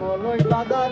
মলই বাজার